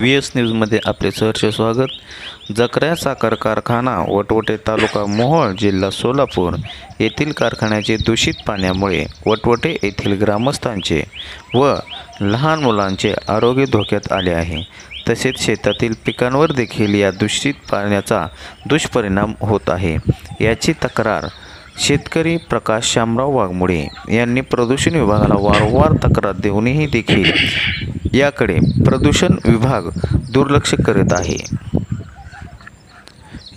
V S न्यूजमध्ये आपले सहर्ष स्वागत. जकऱ्या साखर कारखाना वटवटे तालुका मोहोळ जिल्हा सोलापूर येथील कारखान्याचे दूषित पाण्यामुळे वटवटे येथील ग्रामस्थांचे व लहान मुलांचे आरोग्य धोक्यात आले आहे. तसेच शेतातील पिकांवर देखील या दूषित पाण्याचा दुष्परिणाम होत आहे. याची तक्रार शेतकरी प्रकाश शामराव वाघमोडे यांनी प्रदूषण विभागाला वारंवार तक्रार देऊनही देखील याकडे प्रदूषण विभाग दुर्लक्ष करीत आहे.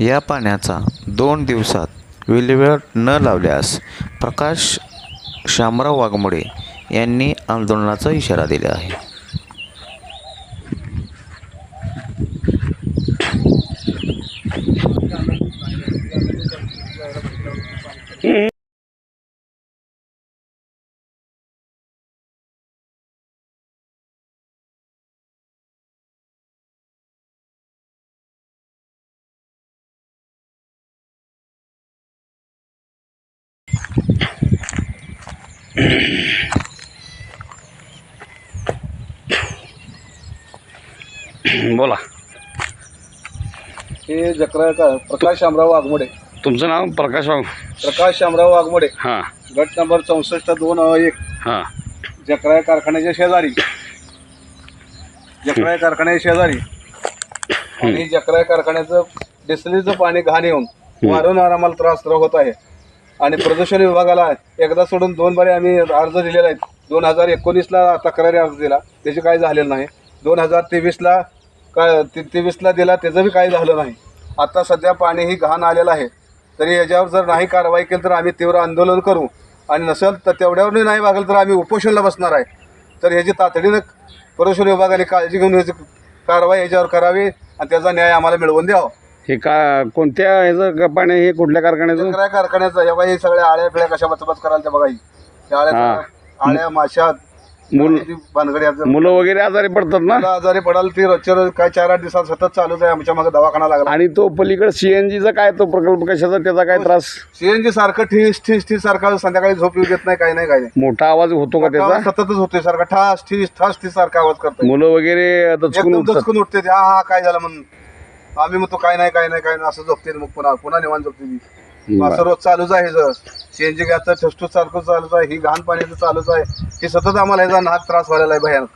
या पाण्याचा दोन दिवसात विल्हेवाट न लावल्यास प्रकाश शामराव वाघमोडे यांनी आंदोलनाचा इशारा दिला आहे. बोला. हे जकरा का प्रकाश शामराव वाघमोडे. तुमचं नाव? प्रकाश प्रकाश शामराव वाघमोडे. हां. गट नंबर चौसष्ट दोन अ एक. हां. जकरा कारखान्याच्या शेजारी. जकरा कारखान्याच्या शेजारी. आणि जकरा कारखान्याचं डिस्टरीचं पाणी घाण येऊन वारंवार आम्हाला त्रास होत आहे. आणि प्रदूषण विभागाला एकदा सोडून दोन बारे आम्ही अर्ज दिलेला आहे. दोन हजार एकोणीसला तक्रारी अर्ज दिला. त्याचे काही झालेलं नाही. दोन हजार तेवीसला काय ते तेवीसला दिला त्याचं बी काही झालं नाही. आता सध्या पाणी ही घाण आलेलं आहे. तरी याच्यावर जर नाही कारवाई केली तर आम्ही तीव्र आंदोलन करू. आणि नसेल तर तेवढ्यावर नाही वागलं तर आम्ही उपोषणला बसणार आहे. तर ह्याची तातडीनं प्रदूषण विभागाने काळजी घेऊन याची कारवाई याच्यावर करावी आणि त्याचा न्याय आम्हाला मिळवून द्यावा. हे का कोणत्या ह्याचं पाणी हे कुठल्या कारखान्याचं? कारखान्याचा या बाई सगळ्या आळ्या फिळ्या कशा बचबच करायला त्या बघा ही. त्या आळ्या हा. आळ्या माशा मूल भानगडी याचं. मुलं वगैरे आजारी पडतात ना? मुलं आजारी पडाल ती रोजच्या रोज काय चार आठ दिवसात सतत चालूच आहे आमच्या मागे दवाखाना लागला. आणि तो पलीकडे सीएनजीचा काय तो प्रकल्प कशाचा त्याचा काय त्रास? सीएनजी सारखं ठीस ठीस ठीस सारखं संध्याकाळी झोप येऊ देत नाही काही नाही काही नाही. मोठा आवाज होतो का त्याचा? आवाज सततच होतोय सारखा ठास ठीस ठास ठीस सारखा आवाज करतोय. मुलं वगैरे दचकून एकदम उठतात. दचकून उठते ते, हा हा काय झालं म्हणून? आम्ही म्हणतो काय नाही काय नाही काय नाही असं झोपते मग पुन्हा पुन्हा निवांत झोपते ती. असं रोज चालूच आहे सीएनजी गॅसचं ठसठूस सारखं चालूच आहे ही घाण पाण्याचं चालूच आहे. हे सतत आम्हाला ह्याचा नाक त्रास व्हायला आहे भयानक.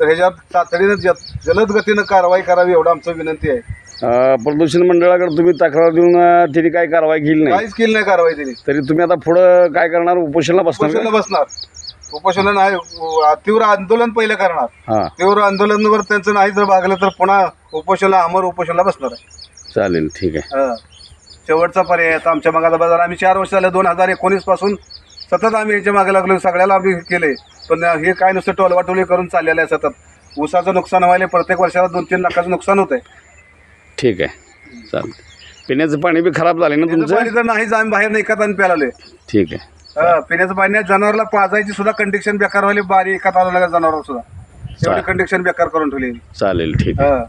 तर ह्याच्यात तातडीनं ज- जलद गतीनं कारवाई करावी एवढं आमचं विनंती आहे. अं, प्रदूषण मंडळाकडे तुम्ही तक्रार देऊन अं, तिने काही कारवाई केली नाही. काहीच केलं नाही कारवाई त्यांनी तरी तुम्ही आता पुढं काय करणार? उपोषणला बसणार उपोषणला का? बसणार. उपोषणला नाही उ- तीव्र आंदोलन पहिलं करणार. हां. तीव्र आंदोलनावर त्यांचं नाही जर भागलं तर पुन्हा उपोषणला अमर उपोषणला बसणार आहे. चालेल ठीक आहे. हा. शेवटचा पर्याय आता आमच्या मागाला बाजार. आम्ही चार वर्ष झाले दोन हजार एकोणीसपासून सतत आम्ही याच्या मागे लागलो. सगळ्याला आम्ही केले. पण हे काय नुसतं टोलवाटोली करून चाललेलं आहे सतत. ऊसाचं नुकसान व्हायला प्रत्येक वर्षाला दोन तीन लाखाचं नुकसान होतंय. ठीक आहे. चालेल पिण्याचं पाणी बी खराब झाले ना त्याचं पाणी तुमचं तर नाहीच आम्ही बाहेर एकात आणि प्यालालोय ठीक आहे. हा, पिण्याचं पाणी आहे. जनावरला पाजायची सुद्धा कंडिक्शन बेकार व्हायली बारी एकात आलं जनावर सुद्धा. एवढी. कंडिक्शन बेकार करून ठेवली चालेल ठीक आहे. हा.